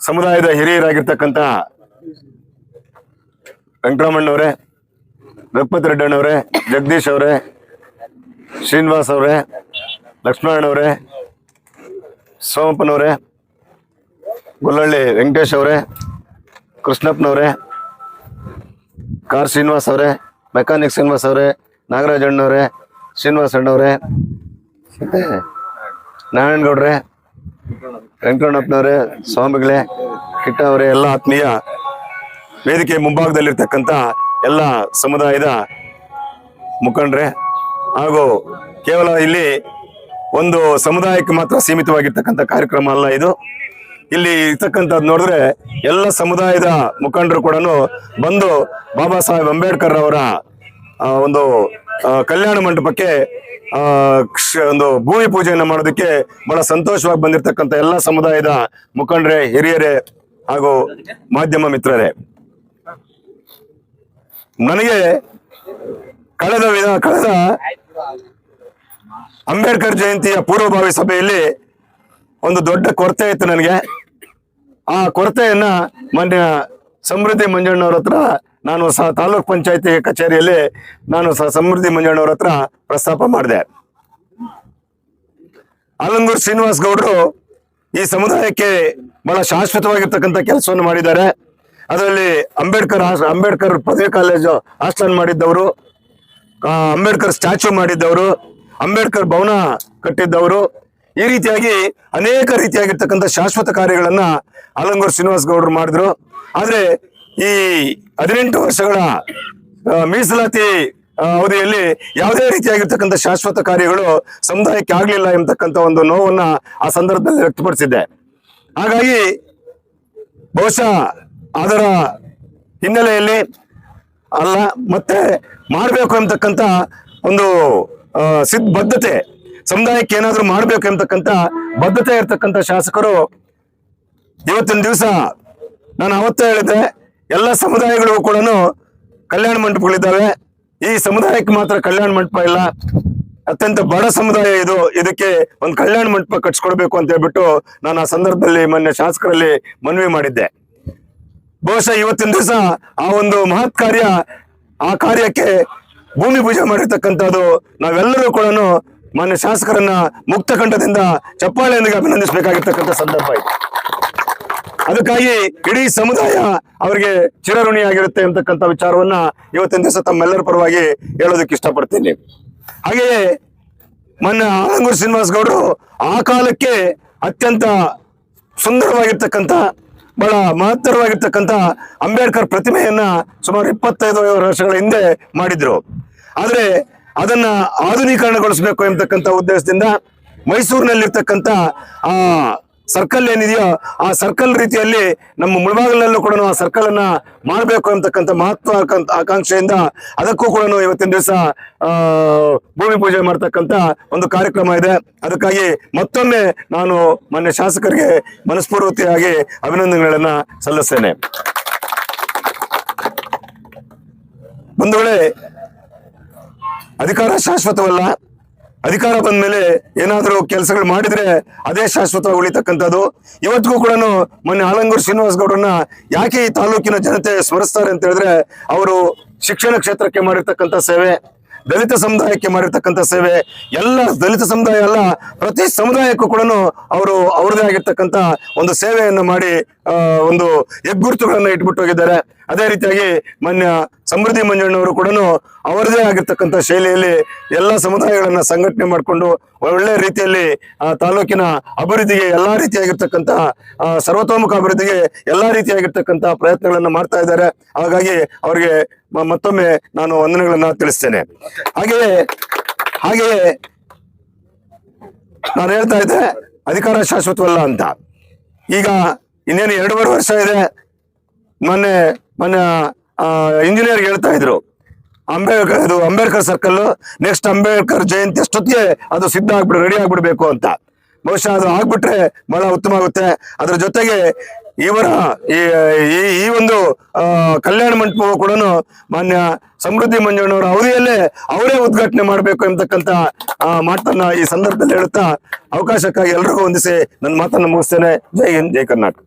ಸಮುದಾಯದ ಹಿರಿಯರಾಗಿರ್ತಕ್ಕಂಥ ವೆಂಕಟರಮಣ್ಣವರೇ ರಘುಪತಿ ರೆಡ್ಡಣ್ಣವರೇ ಜಗದೀಶ್ ಅವರೇ, ಶ್ರೀನಿವಾಸ್ ಅವರೇ ಲಕ್ಷ್ಮಣನವರೇ ಸೋಮಪ್ಪನವರೇ ಗೊಲ್ಲಹಳ್ಳಿ ವೆಂಕಟೇಶ್ ಅವರೇ, ಕೃಷ್ಣಪ್ಪನವರೇ, ಕಾರ್ ಶ್ರೀನಿವಾಸ್ ಅವರೇ, ಮೆಕ್ಯಾನಿಕ್ ಶ್ರೀನಿವಾಸ್ ಅವರೇ ನಾಗರಾಜ್ ಅಣ್ಣವರೇ ಶ್ರೀನಿವಾಸ್ ಅಣ್ಣವರೇ, ಮತ್ತೆ ನಾರಾಯಣಗೌಡ್ರೆ ವೆಂಕಟಣ್ಣಪ್ಪನವರೇ ಸ್ವಾಮಿಗಳೇ ಕಿಟ್ಟ ಅವರೇ ಎಲ್ಲ ಆತ್ಮೀಯ ವೇದಿಕೆ ಮುಂಭಾಗದಲ್ಲಿರ್ತಕ್ಕಂಥ ಎಲ್ಲ ಸಮುದಾಯದ ಮುಖಂಡ್ರೆ ಹಾಗೂ ಕೇವಲ ಇಲ್ಲಿ ಒಂದು ಸಮುದಾಯಕ್ಕೆ ಮಾತ್ರ ಸೀಮಿತವಾಗಿರ್ತಕ್ಕಂಥ ಕಾರ್ಯಕ್ರಮ ಅಲ್ಲ ಇದು. ಇಲ್ಲಿ ಇರ್ತಕ್ಕಂಥದ್ದು ನೋಡಿದ್ರೆ ಎಲ್ಲ ಸಮುದಾಯದ ಮುಖಂಡರು ಕೂಡ ಬಂದು ಬಾಬಾ ಸಾಹೇಬ್ ಅಂಬೇಡ್ಕರ್ ಅವರ ಒಂದು ಕಲ್ಯಾಣ ಮಂಟಪಕ್ಕೆ ಆ, ಒಂದು ಭೂಮಿ ಪೂಜೆಯನ್ನು ಮಾಡೋದಕ್ಕೆ ಬಹಳ ಸಂತೋಷವಾಗಿ ಬಂದಿರತಕ್ಕಂತ ಎಲ್ಲ ಸಮುದಾಯದ ಮುಖಂಡರೇ ಹಿರಿಯರೇ ಹಾಗೂ ಮಾಧ್ಯಮ ಮಿತ್ರರೇ. ನನಗೆ ಕಳೆದ ಕಳೆದ ಅಂಬೇಡ್ಕರ್ ಜಯಂತಿಯ ಪೂರ್ವಭಾವಿ ಸಭೆಯಲ್ಲಿ ಒಂದು ದೊಡ್ಡ ಕೊರತೆ ಇತ್ತು ನನಗೆ. ಆ ಕೊರತೆಯನ್ನ ಮಾನ್ಯ ಸಮೃದ್ಧಿ ಮಂಜಣ್ಣವ್ರ ಹತ್ರ ನಾನು ಸಹ ತಾಲೂಕ್ ಪಂಚಾಯತಿ ಕಚೇರಿಯಲ್ಲಿ ನಾನು ಸಹ ಸಮೃದ್ಧಿ ಮಂಜಣ್ಣವ್ರ ಹತ್ರ ಪ್ರಸ್ತಾಪ ಮಾಡಿದೆ. ಆಲಂಗೂರು ಶ್ರೀನಿವಾಸ್ ಗೌಡರು ಈ ಸಮುದಾಯಕ್ಕೆ ಬಹಳ ಶಾಶ್ವತವಾಗಿರ್ತಕ್ಕಂಥ ಕೆಲಸವನ್ನು ಮಾಡಿದ್ದಾರೆ. ಅದರಲ್ಲಿ ಅಂಬೇಡ್ಕರ್ ಅಂಬೇಡ್ಕರ್ ಪದವಿ ಕಾಲೇಜು ಆಸ್ಥಾನ ಮಾಡಿದ್ದವರು ಅಂಬೇಡ್ಕರ್ ಸ್ಟ್ಯಾಚ್ಯೂ ಮಾಡಿದ್ದವರು, ಅಂಬೇಡ್ಕರ್ ಭವನ ಕಟ್ಟಿದ್ದವರು. ಈ ರೀತಿಯಾಗಿ ಅನೇಕ ರೀತಿಯಾಗಿರ್ತಕ್ಕಂಥ ಶಾಶ್ವತ ಕಾರ್ಯಗಳನ್ನ ಆಲಂಗೂರು ಶ್ರೀನಿವಾಸ್ ಗೌಡರು ಮಾಡಿದ್ರು. ಆದರೆ ಈ ಹದಿನೆಂಟು ವರ್ಷಗಳ ಮೀಸಲಾತಿ ಅವಧಿಯಲ್ಲಿ ಯಾವುದೇ ರೀತಿಯಾಗಿರ್ತಕ್ಕಂಥ ಶಾಶ್ವತ ಕಾರ್ಯಗಳು ಸಮುದಾಯಕ್ಕೆ ಆಗ್ಲಿಲ್ಲ ಎಂಬತಕ್ಕಂಥ ಒಂದು ನೋವನ್ನ ಆ ಸಂದರ್ಭದಲ್ಲಿ ವ್ಯಕ್ತಪಡಿಸಿದ್ದೆ. ಹಾಗಾಗಿ ಬಹುಶಃ ಅದರ ಹಿನ್ನೆಲೆಯಲ್ಲಿ ಅಲ್ಲ, ಮತ್ತೆ ಮಾಡಬೇಕು ಅಂತಕ್ಕಂಥ ಒಂದು ಸಿದ್ಧ ಬದ್ಧತೆ, ಸಮುದಾಯಕ್ಕೆ ಏನಾದರೂ ಮಾಡಬೇಕು ಎಂಬತಕ್ಕಂಥ ಬದ್ಧತೆ ಇರ್ತಕ್ಕಂಥ ಶಾಸಕರು ಇವತ್ತಿನ ದಿವಸ ನಾನು ಅವತ್ತೇ ಹೇಳಿದ್ದೆ, ಎಲ್ಲ ಸಮುದಾಯಗಳಿಗೂ ಕೂಡ ಕಲ್ಯಾಣ ಮಂಟಪಗಳಿದ್ದಾವೆ. ಈ ಸಮುದಾಯಕ್ಕೆ ಮಾತ್ರ ಕಲ್ಯಾಣ ಮಂಟಪ ಇಲ್ಲ. ಅತ್ಯಂತ ಬಡ ಸಮುದಾಯ ಇದು. ಇದಕ್ಕೆ ಒಂದು ಕಲ್ಯಾಣ ಮಂಟಪ ಕಟ್ಸ್ಕೊಡ್ಬೇಕು ಅಂತ ಹೇಳ್ಬಿಟ್ಟು ನಾನು ಆ ಸಂದರ್ಭದಲ್ಲಿ ಮೊನ್ನೆ ಶಾಸಕರಲ್ಲಿ ಮನವಿ ಮಾಡಿದ್ದೆ. ಬಹುಶಃ ಇವತ್ತಿನ ದಿವಸ ಆ ಒಂದು ಮಹತ್ ಕಾರ್ಯ, ಆ ಕಾರ್ಯಕ್ಕೆ ಭೂಮಿ ಪೂಜೆ ಮಾಡಿರ್ತಕ್ಕಂಥದ್ದು ನಾವೆಲ್ಲರೂ ಕೂಡ ಮಾನ್ಯ ಶಾಸಕರನ್ನ ಮುಕ್ತ ಕಂಠದಿಂದ ಚಪ್ಪಾಳೆಯೊಂದಿಗೆ ಅಭಿನಂದಿಸಬೇಕಾಗಿರ್ತಕ್ಕಂಥ ಸಂದರ್ಭ ಇದೆ. ಅದಕ್ಕಾಗಿ ಇಡೀ ಸಮುದಾಯ ಅವರಿಗೆ ಚಿರಋಣಿಯಾಗಿರುತ್ತೆ ಅಂತಕ್ಕಂಥ ವಿಚಾರವನ್ನ ಇವತ್ತಿನ ದಿವಸ ತಮ್ಮೆಲ್ಲರ ಪರವಾಗಿ ಹೇಳೋದಕ್ಕೆ ಇಷ್ಟಪಡ್ತೀನಿ. ಹಾಗೆಯೇ ಮೊನ್ನೆ ಆಲಂಗೂರು ಶ್ರೀನಿವಾಸ್ ಗೌಡರು ಆ ಕಾಲಕ್ಕೆ ಅತ್ಯಂತ ಸುಂದರವಾಗಿರ್ತಕ್ಕಂಥ, ಬಹಳ ಮಹತ್ತರವಾಗಿರ್ತಕ್ಕಂಥ ಅಂಬೇಡ್ಕರ್ ಪ್ರತಿಮೆಯನ್ನ ಸುಮಾರು ಇಪ್ಪತ್ತೈದು ವರ್ಷಗಳ ಹಿಂದೆ ಮಾಡಿದ್ರು. ಆದರೆ ಅದನ್ನ ಆಧುನೀಕರಣಗೊಳಿಸಬೇಕು ಎಂಬತಕ್ಕಂಥ ಉದ್ದೇಶದಿಂದ ಮೈಸೂರಿನಲ್ಲಿರ್ತಕ್ಕಂಥ ಆ ಸರ್ಕಲ್ ಏನಿದೆಯೋ ಆ ಸರ್ಕಲ್ ರೀತಿಯಲ್ಲಿ ನಮ್ಮ ಮುಳಬಾಗಲಲ್ಲೂ ಕೂಡ ಆ ಸರ್ಕಲ್ ಅನ್ನ ಮಾಡಬೇಕು ಅಂತಕ್ಕಂಥ ಮಹತ್ವ ಆಕಾಂಕ್ಷೆಯಿಂದ ಅದಕ್ಕೂ ಕೂಡ ಇವತ್ತಿನ ದಿವಸ ಭೂಮಿ ಪೂಜೆ ಮಾಡ್ತಕ್ಕಂಥ ಒಂದು ಕಾರ್ಯಕ್ರಮ ಇದೆ. ಅದಕ್ಕಾಗಿ ಮತ್ತೊಮ್ಮೆ ನಾನು ಮಾನ್ಯ ಶಾಸಕರಿಗೆ ಮನಸ್ಫೂರ್ವತಿಯಾಗಿ ಅಭಿನಂದನೆಗಳನ್ನ ಸಲ್ಲಿಸ್ತೇನೆ. ಬಂಧುಗಳೇ ಅಧಿಕಾರ ಶಾಶ್ವತವಲ್ಲ ಅಧಿಕಾರ ಬಂದ ಮೇಲೆ ಏನಾದರೂ ಕೆಲಸಗಳು ಮಾಡಿದ್ರೆ ಅದೇ ಶಾಶ್ವತವಾಗಿ ಉಳಿತಕ್ಕಂಥದ್ದು. ಇವತ್ತಿಗೂ ಕೂಡ ಮೊನ್ನೆ ಆಲಂಗೂರು ಶ್ರೀನಿವಾಸ್ ಗೌಡರನ್ನ ಯಾಕೆ ಈ ತಾಲೂಕಿನ ಜನತೆ ಸ್ಮರಿಸ್ತಾರೆ ಅಂತ ಹೇಳಿದ್ರೆ ಅವರು ಶಿಕ್ಷಣ ಕ್ಷೇತ್ರಕ್ಕೆ ಮಾಡಿರ್ತಕ್ಕಂಥ ಸೇವೆ, ದಲಿತ ಸಮುದಾಯಕ್ಕೆ ಮಾಡಿರ್ತಕ್ಕಂಥ ಸೇವೆ, ಎಲ್ಲ ದಲಿತ ಸಮುದಾಯ ಅಲ್ಲ, ಪ್ರತಿ ಸಮುದಾಯಕ್ಕೂ ಕೂಡ ಅವರು ಅವ್ರದೇ ಆಗಿರ್ತಕ್ಕಂಥ ಒಂದು ಸೇವೆಯನ್ನು ಮಾಡಿ ಒಂದು ಹೆಗ್ಗುರುತುಗಳನ್ನ ಇಟ್ಬಿಟ್ಟು ಹೋಗಿದ್ದಾರೆ. ಅದೇ ರೀತಿಯಾಗಿ ಮಾನ್ಯ ಸಮೃದ್ಧಿ ಮಂಜಣ್ಣವರು ಕೂಡ ಅವರದೇ ಆಗಿರ್ತಕ್ಕಂಥ ಶೈಲಿಯಲ್ಲಿ ಎಲ್ಲ ಸಮುದಾಯಗಳನ್ನ ಸಂಘಟನೆ ಮಾಡಿಕೊಂಡು ಒಳ್ಳೆ ರೀತಿಯಲ್ಲಿ, ಆ, ತಾಲೂಕಿನ ಅಭಿವೃದ್ಧಿಗೆ ಎಲ್ಲಾ ರೀತಿಯಾಗಿರ್ತಕ್ಕಂಥ ಸರ್ವತೋಮುಖ ಅಭಿವೃದ್ಧಿಗೆ ಎಲ್ಲಾ ರೀತಿಯಾಗಿರ್ತಕ್ಕಂಥ ಪ್ರಯತ್ನಗಳನ್ನ ಮಾಡ್ತಾ ಇದ್ದಾರೆ. ಹಾಗಾಗಿ ಅವರಿಗೆ ಮತ್ತೊಮ್ಮೆ ನಾನು ವಂದನೆಗಳನ್ನ ತಿಳಿಸ್ತೇನೆ. ಹಾಗೆಯೇ ಹಾಗೆಯೇ ನಾನು ಹೇಳ್ತಾ ಇದ್ದೆ ಅಧಿಕಾರ ಶಾಶ್ವತವಲ್ಲ ಅಂತ. ಈಗ ಇನ್ನೇನು ಎರಡೂವರೆ ವರ್ಷ ಇದೆ. ಮೊನ್ನೆ ಮೊನ್ನೆ ಇಂಜಿನಿಯರ್ ಹೇಳ್ತಾ ಇದ್ರು. ಅಂಬೇಡ್ಕರ್ ಇದು ಅಂಬೇಡ್ಕರ್ ಸರ್ಕಲ್ ನೆಕ್ಸ್ಟ್ ಅಂಬೇಡ್ಕರ್ ಜಯಂತಿ ಅಷ್ಟೊತ್ತಿಗೆ ಅದು ಸಿದ್ಧ ಆಗ್ಬಿಡು ರೆಡಿ ಆಗ್ಬಿಡ್ಬೇಕು ಅಂತ. ಬಹುಶಃ ಅದು ಆಗ್ಬಿಟ್ರೆ ಬಹಳ ಉತ್ತಮ ಆಗುತ್ತೆ. ಅದ್ರ ಜೊತೆಗೆ ಇವರ ಈ, ಈ- ಒಂದು ಕಲ್ಯಾಣ ಮಂಟಪವು ಕೂಡ ಮಾನ್ಯ ಸಮೃದ್ಧಿ ಮಂಜಣ್ಣವರ ಅವಧಿಯಲ್ಲೇ ಅವರೇ ಉದ್ಘಾಟನೆ ಮಾಡಬೇಕು ಎಂಬತಕ್ಕಂತ ಮಾತನ್ನ ಈ ಸಂದರ್ಭದಲ್ಲಿ ಹೇಳುತ್ತಾ ಅವಕಾಶಕ್ಕಾಗಿ ಎಲ್ರಿಗೂ ಹೊಂದಿಸಿ ನನ್ನ ಮಾತನ್ನ ಮುಗಿಸ್ತೇನೆ. ಜೈ ಹಿಂದ್, ಜೈ ಕರ್ನಾಟಕ.